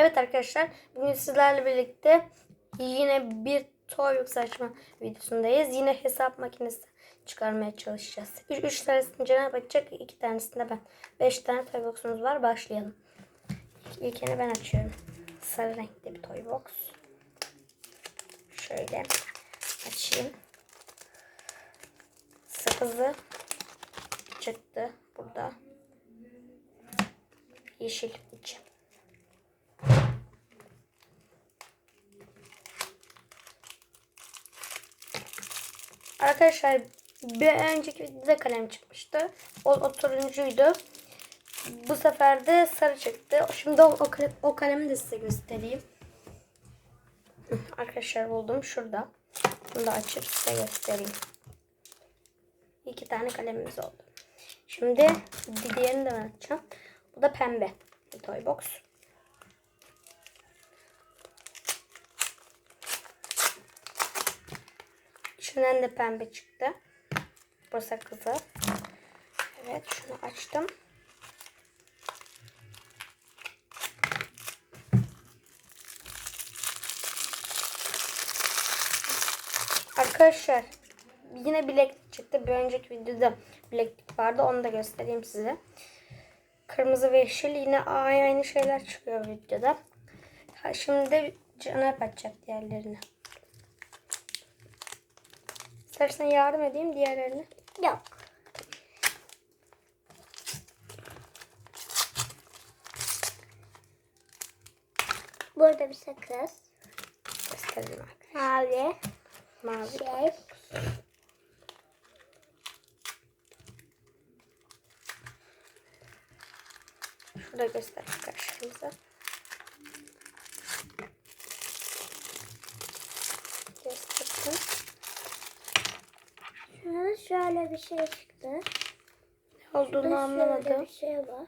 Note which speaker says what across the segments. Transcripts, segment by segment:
Speaker 1: Evet arkadaşlar bugün sizlerle birlikte yine bir Toybox açma videosundayız. Yine hesap makinesi çıkarmaya çalışacağız. 3, üç tanesini Cenab açacak, 2 tanesini de ben. 5 tane Toybox'umuz var. Başlayalım. İlkini ben açıyorum. Sarı renkli bir Toybox. Şöyle açayım. Sakızı çıktı burada. Yeşil içi. Arkadaşlar bir önceki videoda kalem çıkmıştı. O, o turuncuydu. Bu sefer de sarı çıktı. Şimdi o, o, kalem, o kalemi de size göstereyim. Arkadaşlar buldum şurada. Bunu da açıp size göstereyim. İki tane kalemimiz oldu. Şimdi diğerini de ben açacağım. Bu da pembe toy box. İçinden de pembe çıktı. Bu sakızı. Evet şunu açtım. Arkadaşlar yine bileklik çıktı. Bir önceki videoda bileklik vardı. Onu da göstereyim size. Kırmızı ve yeşil yine aynı şeyler çıkıyor videoda. Ha, Şimdi de cana açacak diğerlerini. İstersen yardım edeyim diğerlerine.
Speaker 2: Yok. Burada bir sakız.
Speaker 1: Gösterelim arkadaşlar.
Speaker 2: Mavi.
Speaker 1: Mavi.
Speaker 2: Şey.
Speaker 1: Şurada göster arkadaşlarımıza.
Speaker 2: Şurada şöyle bir şey çıktı.
Speaker 1: Ne olduğunu
Speaker 2: Şurada şöyle
Speaker 1: anlamadım.
Speaker 2: bir şey var.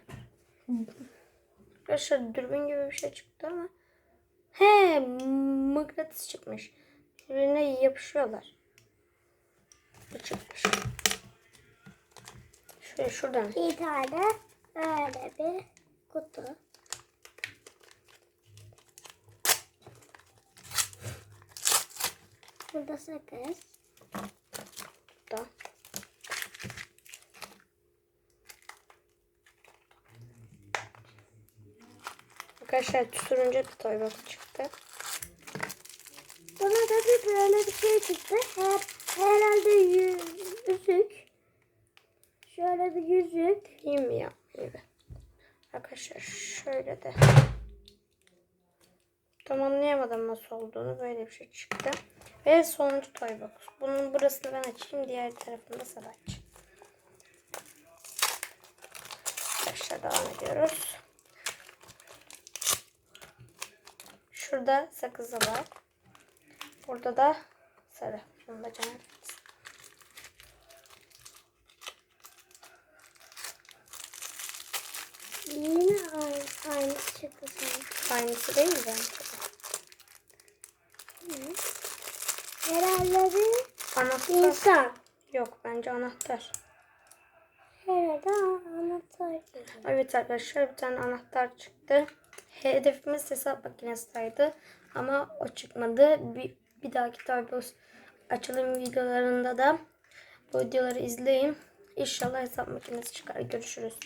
Speaker 1: Arkadaşlar dürbün gibi bir şey çıktı ama. He mıknatıs çıkmış. Birbirine yapışıyorlar. Bu çıkmış. Şöyle şuradan.
Speaker 2: Bir tane böyle bir kutu. Burada sakız.
Speaker 1: da. Arkadaşlar turuncu bir toy box çıktı.
Speaker 2: Buna da bir böyle bir şey çıktı. Her, herhalde yü- yüzük. Şöyle bir yüzük.
Speaker 1: Mi ya? Gibi. Arkadaşlar şöyle de. Tam anlayamadım nasıl olduğunu. Böyle bir şey çıktı. Ve sonuncu toy box. Bunun burasını ben açayım. Diğer tarafını da sen aç. Arkadaşlar devam ediyoruz. Şurada sakızı var. Burada da sarı. Şunu da canım.
Speaker 2: Yine aynı, aynı çıktı sana.
Speaker 1: Aynısı değil bence.
Speaker 2: Herhalde bir
Speaker 1: Anahtar.
Speaker 2: insan.
Speaker 1: Yok bence anahtar.
Speaker 2: Herhalde anahtar.
Speaker 1: Evet arkadaşlar bir tane anahtar çıktı. Hedefimiz hesap makinesiydi. Ama o çıkmadı. Bir, bir dahaki Toybox açılım videolarında da bu videoları izleyin. İnşallah hesap makinesi çıkar. Görüşürüz.